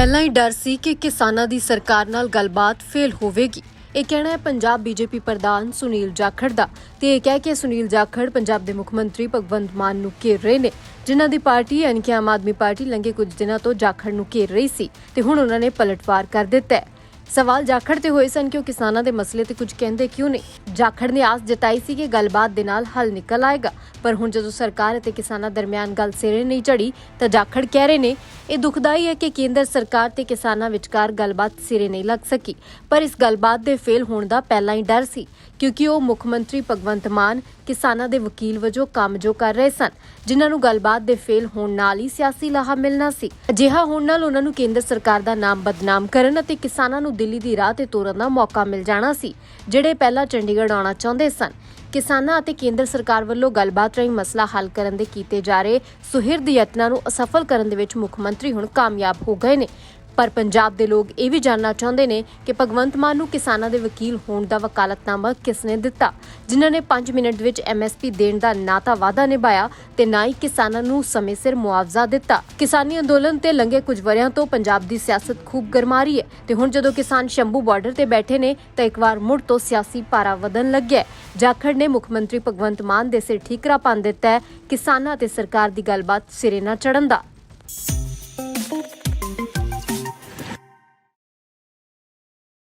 ਪਹਿਲਾਂ ਹੀ ਡਰ ਸੀ ਕਿ ਕਿਸਾਨਾਂ ਦੀ ਸਰਕਾਰ ਨਾਲ ਗੱਲਬਾਤ ਫੇਲ ਹੋਵੇਗੀ। ਇਹ ਕਹਿਣਾ ਹੈ ਪੰਜਾਬ ਬੀਜੇਪੀ ਪ੍ਰਧਾਨ ਸੁਨੀਲ ਜਾਖੜ ਦਾ ਤੇ ਇਹ ਕਹਿ ਕੇ ਸੁਨੀਲ ਜਾਖੜ ਪੰਜਾਬ ਦੇ ਮੁੱਖ ਮੰਤਰੀ ਭਗਵੰਤ ਮਾਨ ਨੂੰ ਘੇਰ ਰਹੇ ਨੇ। ਜਿਨ੍ਹਾਂ ਦੀ ਪਾਰਟੀ ਯਾਨੀ ਕਿ ਆਮ ਆਦਮੀ ਪਾਰਟੀ ਲੰਘੇ ਕੁਝ ਦਿਨਾਂ ਤੋਂ ਜਾਖੜ ਨੂੰ ਘੇਰ ਰਹੀ ਸੀ ਤੇ ਹੁਣ ਉਹਨਾਂ ਨੇ ਪਲਟਵਾਰ ਕਰ ਦਿੱਤਾ ਹੈ। ਸਵਾਲ ਜਾਖੜ ਤੇ ਹੋਏ ਸਨ ਕਿ ਉਹ ਕਿਸਾਨਾਂ ਦੇ ਮਸਲੇ ਤੇ ਕੁਝ ਕਹਿੰਦੇ ਕਿਉਂ ਨਹੀਂ। ਜਾਖੜ ਨੇ ਆਸ ਜਤਾਈ ਸੀ ਕਿ ਗੱਲਬਾਤ ਦੇ ਨਾਲ ਹੱਲ ਨਿਕਲ ਆਏਗਾ, ਪਰ ਹੁਣ ਜਦੋਂ ਸਰਕਾਰ ਅਤੇ ਕਿਸਾਨਾਂ ਦਰਮਿਆਨ ਗੱਲ ਸਿਰੇ ਨਹੀਂ ਚੜੀ ਤਾਂ ਜਾਖੜ ਕਹਿ ਰਹੇ ਨੇ, ਇਹ ਦੁਖਦਾਈ ਹੈ ਕਿ ਕੇਂਦਰ ਸਰਕਾਰ ਤੇ ਕਿਸਾਨਾਂ ਵਿਚਕਾਰ ਗੱਲਬਾਤ ਸਿਰੇ ਨਹੀਂ ਲੱਗ ਸਕੀ। ਪਰ ਇਸ ਗੱਲਬਾਤ ਦੇ ਫੇਲ ਹੋਣ ਦਾ ਪਹਿਲਾਂ ਹੀ ਡਰ ਸੀ, ਕਿਉਂਕਿ ਉਹ ਮੁੱਖ ਮੰਤਰੀ ਭਗਵੰਤ ਮਾਨ, ਕਿਸਾਨਾਂ ਦੇ ਵਕੀਲ ਵਜੋਂ ਕੰਮ ਜੋ ਕਰ ਰਹੇ ਸਨ, ਜਿਨ੍ਹਾਂ ਨੂੰ ਗੱਲਬਾਤ ਦੇ ਫੇਲ ਹੋਣ ਨਾਲ ਹੀ ਸਿਆਸੀ ਲਾਹਾ ਮਿਲਣਾ ਸੀ। ਅਜਿਹਾ ਹੋਣ ਨਾਲ ਉਹਨਾਂ ਨੂੰ ਕੇਂਦਰ ਸਰਕਾਰ ਦਾ ਨਾਮ ਬਦਨਾਮ ਕਰਨ ਅਤੇ ਕਿਸਾਨਾਂ ਨੂੰ ਦਿੱਲੀ ਦੀ ਰਾਹ ਤੇ ਤੋਰਨ ਦਾ ਮੌਕਾ ਮਿਲ ਜਾਣਾ ਸੀ, ਜਿਹੜੇ ਪਹਿਲਾਂ ਚੰਡੀਗੜ੍ਹ ਆਉਣਾ ਚਾਹੁੰਦੇ ਸਨ। ਕਿਸਾਨਾਂ ਅਤੇ ਕੇਂਦਰ ਸਰਕਾਰ ਵੱਲੋਂ ਗੱਲਬਾਤ ਰਾਹੀਂ ਮਸਲਾ ਹੱਲ ਕਰਨ ਦੇ ਕੀਤੇ ਜਾ ਰਹੇ ਸੁਹਿਰਦ ਯਤਨਾਂ ਨੂੰ ਅਸਫਲ ਕਰਨ ਦੇ ਵਿੱਚ ਮੁੱਖ ਮੰਤਰੀ ਹੁਣ ਕਾਮਯਾਬ ਹੋ ਗਏ ਨੇ। ਪਰ ਪੰਜਾਬ ਦੇ ਲੋਕ ਇਹ ਵੀ ਜਾਣਨਾ ਚਾਹੁੰਦੇ ਨੇ ਕਿ ਭਗਵੰਤ ਮਾਨ ਨੂੰ ਕਿਸਾਨਾਂ ਦੇ ਵਕੀਲ ਹੋਣ ਦਾ ਵਕਾਲਤਨਾਮਾ ਕਿਸ ਨੇ ਦਿੱਤਾ? ਜਿਨ੍ਹਾਂ ਨੇ 5 ਮਿੰਟ ਵਿੱਚ ਐਮਐਸਪੀ ਦੇਣ ਦਾ ਨਾ ਵਾਅਦਾ ਨਿਭਾਇਆ ਤੇ ਨਾ ਹੀ ਕਿਸਾਨਾਂ ਨੂੰ ਸਮੇਂ ਸਿਰ ਮੁਆਵਜ਼ਾ ਦਿੱਤਾ। ਕਿਸਾਨੀ ਅੰਦੋਲਨ ਤੇ ਲੰਘੇ ਕੁਝ ਵਰਿਆਂ ਤੋਂ ਪੰਜਾਬ ਦੀ ਸਿਆਸਤ ਖੂਬ ਗਰਮਾ ਰਹੀ ਹੈ ਤੇ ਹੁਣ ਜਦੋਂ ਕਿਸਾਨ ਸ਼ੰਭੂ ਬਾਰਡਰ ਤੇ ਬੈਠੇ ਨੇ ਤਾਂ ਇੱਕ ਵਾਰ ਮੁੜ ਤੋਂ ਸਿਆਸੀ ਪਾਰਾ ਵਧਣ ਲੱਗਿਆ ਜਾਖੜ ਨੇ ਮੁੱਖ ਮੰਤਰੀ ਭਗਵੰਤ ਮਾਨ ਦੇ ਸਿਰ ਠੀਕਰਾ ਪੰਨ ਦਿੱਤਾ ਹੈ। ਕਿਸਾਨਾਂ ਤੇ ਸਰਕਾਰ ਦੀ ਗੱਲਬਾਤ ਸਿਰੇ ਨਾ ਚੜਨ ਦਾ।